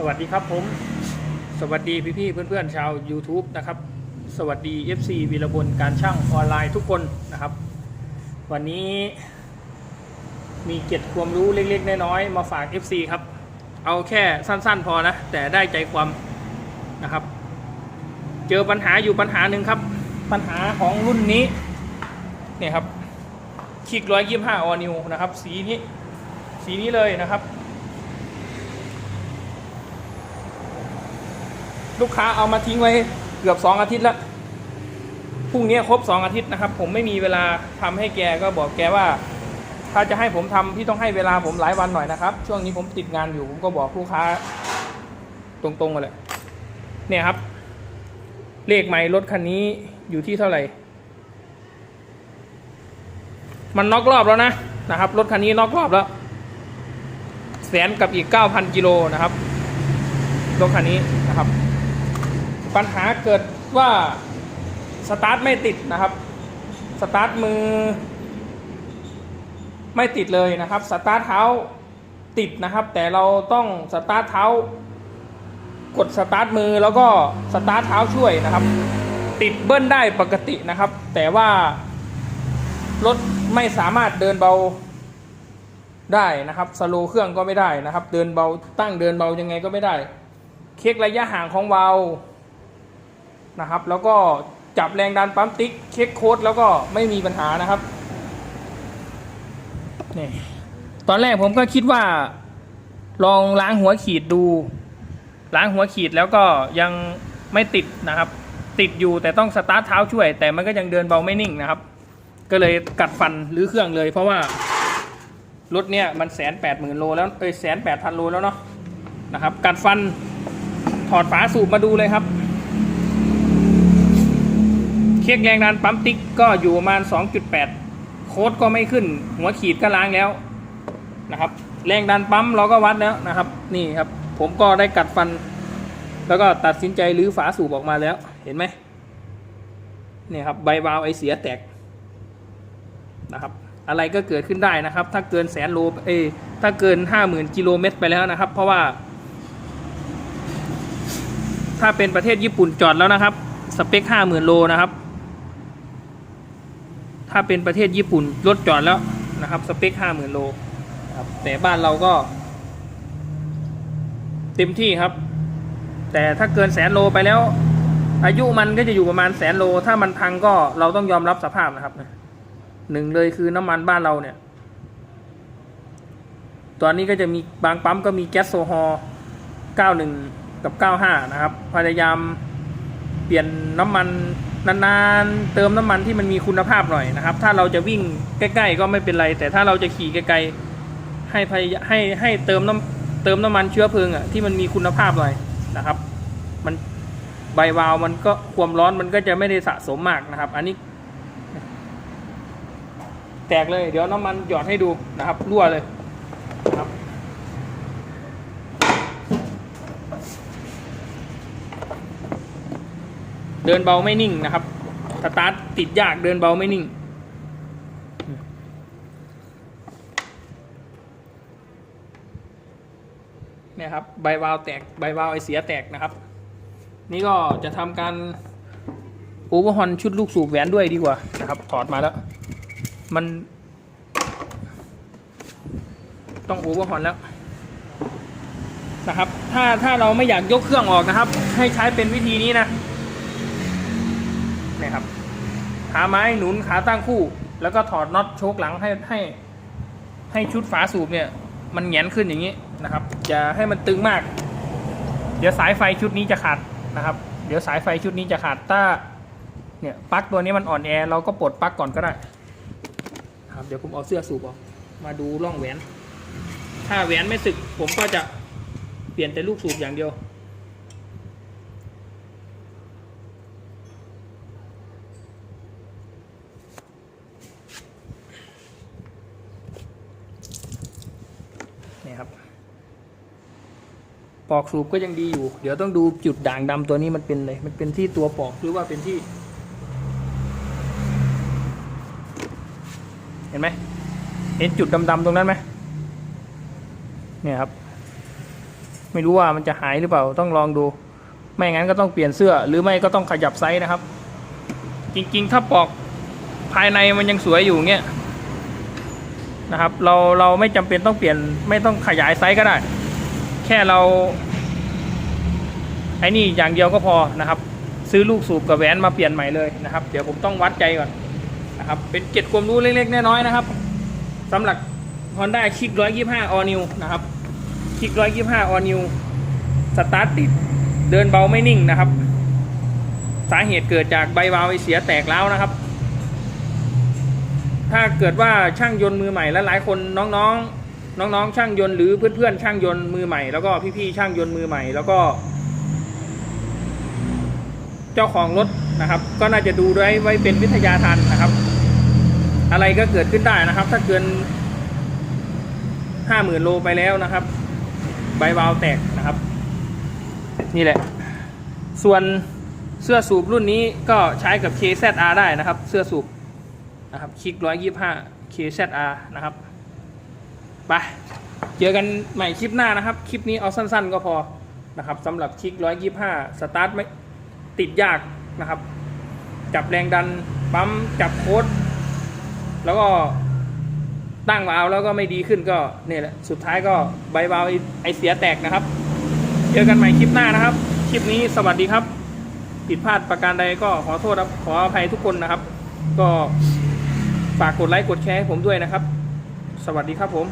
สวัสดีครับผม สวัสดีพี่ๆเพื่อนๆชาว YouTube นะครับ สวัสดี FC วีรบนการช่างออนไลน์ทุกคนนะครับ วันนี้มีเก็บความรู้เล็กๆน้อยๆมาฝาก FC ครับ เอาแค่สั้นๆพอนะ แต่ได้ใจความนะครับ เจอปัญหาอยู่ปัญหาหนึ่งครับ ปัญหาของรุ่นนี้เนี่ยครับคิกร้อยยี่ห้าออนิวนะครับ สีนี้สีนี้เลยนะครับ ลูกค้าเอามาทิ้งไว้เกือบสองอาทิตย์แล้วพรุ่งนี้ครบสองอาทิตย์นะครับ ผมไม่มีเวลาทำให้แกก็บอกแกว่า ถ้าจะให้ผมทำพี่ต้องให้เวลาผมหลายวันหน่อยนะครับ ช่วงนี้ผมติดงานอยู่ ผมก็บอกลูกค้า ตรงๆเลยเนี่ยครับ เลขใหม่รถคันนี้อยู่ที่เท่าไหร่ มันน็อกรอบแล้วนะนะครับรถคันนี้น็อกรอบแล้วแสนกับอีก 9,000 กิโลนะครับรถคันนี้ ปัญหาเกิดว่าสตาร์ทไม่ติดนะครับ สตาร์ทมือ ไม่ติดเลยนะครับ สตาร์ทเท้าติดนะครับ แต่เราต้องสตาร์ทเท้ากดสตาร์ทมือแล้วก็สตาร์ทเท้าช่วยนะครับ ติดเบิ้ลได้ปกตินะครับ แต่ว่ารถไม่สามารถเดินเบาได้นะครับสโลเครื่องก็ไม่ได้นะครับ เดินเบาตั้งเดินเบายังไงก็ไม่ได้เช็คระยะห่างของวาล์ว นะครับ แล้วก็จับแรงดันปั๊มติ๊กเช็คโค้ดแล้วก็ไม่มีปัญหานะครับนี่ตอนแรกผมก็คิดว่า ลองล้างหัวขีดดู ล้างหัวขีดแล้วก็ยังไม่ติดนะครับ ติดอยู่แต่ต้องสตาร์ทเท้าช่วย แต่มันก็ยังเดินเบาไม่นิ่งนะครับ ก็เลยกัดฟันหรือเครื่องเลย เพราะว่ารถเนี้ยมันแสนแปดหมื่นโลแล้วเอ้ยแสนแปดพันโลแล้วเนาะนะครับ กัดฟันถอดฝาสูบมาดูเลยครับ เช็คแรงดันปั๊มติ๊กก็อยู่ประมาณ 2.8 โค้ดก็ไม่ขึ้น หัวขีดก็ล้างแล้วนะครับ แรงดันปั๊มเราก็วัดแล้วนะครับ นี่ครับ ผมก็ได้กัดฟัน แล้วก็ตัดสินใจรื้อฝาสูบออกมาแล้ว เห็นไหมเนี่ยครับใบวาวไอเสียแตกนะครับ อะไรก็เกิดขึ้นได้นะครับ ถ้าเกินแสนโลเอถ้าเกินห้าหมื่นกิโลเมตรไปแล้วนะครับ เพราะว่า ถ้าเป็นประเทศญี่ปุ่นจอดแล้วนะครับ สเปคห้าหมื่นโลนะครับ ถ้าเป็นประเทศญี่ปุ่นรถจอดแล้วนะครับ สเปคห้าหมื่นโลครับแต่บ้านเราก็ เต็มที่ครับ แต่ถ้าเกินแสนโลไปแล้ว อายุมันก็จะอยู่ประมาณแสนโล ถ้ามันพังก็เราต้องยอมรับสภาพนะครับหนึ่งเลยคือน้ำมันบ้านเราเนี่ย ตอนนี้ก็จะมีบางปั๊มก็มีแก๊สโซฮอล์91 กับ 95 นะครับ พยายามเปลี่ยนน้ำมัน นานๆเติมน้ำมันที่มันมีคุณภาพหน่อยนะครับ ถ้าเราจะวิ่งใกล้ๆก็ไม่เป็นไร แต่ถ้าเราจะขี่ไกลๆให้ให้ให้เติมน้ำเติมน้ำมันเชื้อเพลิงอะที่มันมีคุณภาพหน่อยนะครับ มันใบวาล์วมันก็ความร้อนมันก็จะไม่ได้สะสมมากนะครับ อันนี้ แตกเลย เดี๋ยวน้ำมันหยอดให้ดูนะครับรั่วเลยนะครับ เดินเบาไม่นิ่งนะครับสตาร์ทติดยากเดินเบาไม่นิ่ง เนี่ยครับใบวาล์วแตกใบวาล์วไอเสียแตกนะครับ นี่ก็จะทำการโอเวอร์ฮอนชุดลูกสูบแหวนด้วยดีกว่านะครับ ถอดมาแล้ว มัน ต้องโอเวอร์ฮอนแล้วนะครับ ถ้าถ้าเราไม่อยากยกเครื่องออกนะครับ ให้ใช้เป็นวิธีนี้นะ นี่ครับขาไม้หนุนขาตั้งคู่ แล้วก็ถอดน็อตโชคหลังให้ให้ให้ชุดฝาสูบเนี่ยมันแหงนขึ้นอย่างนี้นะครับอย่าให้มันตึงมาก เดี๋ยวสายไฟชุดนี้จะขาดนะครับ เดี๋ยวสายไฟชุดนี้จะขาดถ้าเนี่ยปลั๊กตัวนี้มันอ่อนแอเราก็ปลดปลั๊กก่อนก็ได้ครับเดี๋ยวผมเอาเสื้อสูบออกมาดูร่องแหวน ถ้าแหวนไม่สึกผมก็จะเปลี่ยนแต่ลูกสูบอย่างเดียว ปอกสูบก็ยังดีอยู่ เดี๋ยวต้องดูจุดด่างดำตัวนี้มันเป็นเลยมันเป็นที่ตัวปอกหรือว่าเป็นที่ เห็นไหมเห็นจุดดำๆตรงนั้นไหมเนี่ยครับ ไม่รู้ว่ามันจะหายหรือเปล่าต้องลองดู ไม่งั้นก็ต้องเปลี่ยนเสื้อ หรือไม่ก็ต้องขยับไซส์นะครับ จริงๆ ถ้าปอกภายในมันยังสวยอยู่เงี้ยนะครับ เราเราไม่จำเป็นต้องเปลี่ยนไม่ต้องขยายไซส์ก็ได้ แค่เราไอ้นี่อย่างเดียวก็พอนะครับ ซื้อลูกสูบกับแหวนมาเปลี่ยนใหม่เลยนะครับ เดี๋ยวผมต้องวัดใจก่อนนะครับ เป็นเก็ดความรู้เล็กๆน้อยๆนะครับสำหรับ Honda คลิก125 All New นะครับคลิก125 All New สตาร์ทติดเดินเบาไม่นิ่งนะครับ สาเหตุเกิดจากใบวาล์วไอเสียแตกแล้วนะครับ ถ้าเกิดว่าช่างยนต์มือใหม่และหลายคนน้องๆ น้องๆช่างยนต์หรือเพื่อนๆช่างยนต์มือใหม่แล้วก็พี่ๆช่างยนต์มือใหม่แล้วก็ เจ้าของรถนะครับ ก็น่าจะดูไว้ไว้เป็นวิทยาทานนะครับ อะไรก็เกิดขึ้นได้นะครับ ถ้าเกินห้าหมื่นโลไปแล้วนะครับ ใบวาล์วแตกนะครับ นี่แหละ ส่วนเสื้อสูบรุ่นนี้ก็ใช้กับ KZR ได้นะครับ เสื้อสูบนะครับ คลิก125 KZR นะครับ ไปเจอกันใหม่คลิปหน้านะครับ คลิปนี้เอาสั้น ๆ ก็พอนะครับสำหรับคลิก125สตาร์ทไม่ติดยากนะครับ จับแรงดันปั๊มจับโค้ดแล้วก็ตั้งวาล์วแล้วก็ไม่ดีขึ้นก็เนี่ยแหละสุดท้ายก็ใบวาล์วไอ้ไอเสียแตกนะครับ เจอกันใหม่คลิปหน้านะครับ คลิปนี้สวัสดีครับ ผิดพลาดประการใดก็ขอโทษครับขออภัยทุกคนนะครับ ก็ฝากกดไลค์กดแชร์ให้ผมด้วยนะครับ สวัสดีครับผม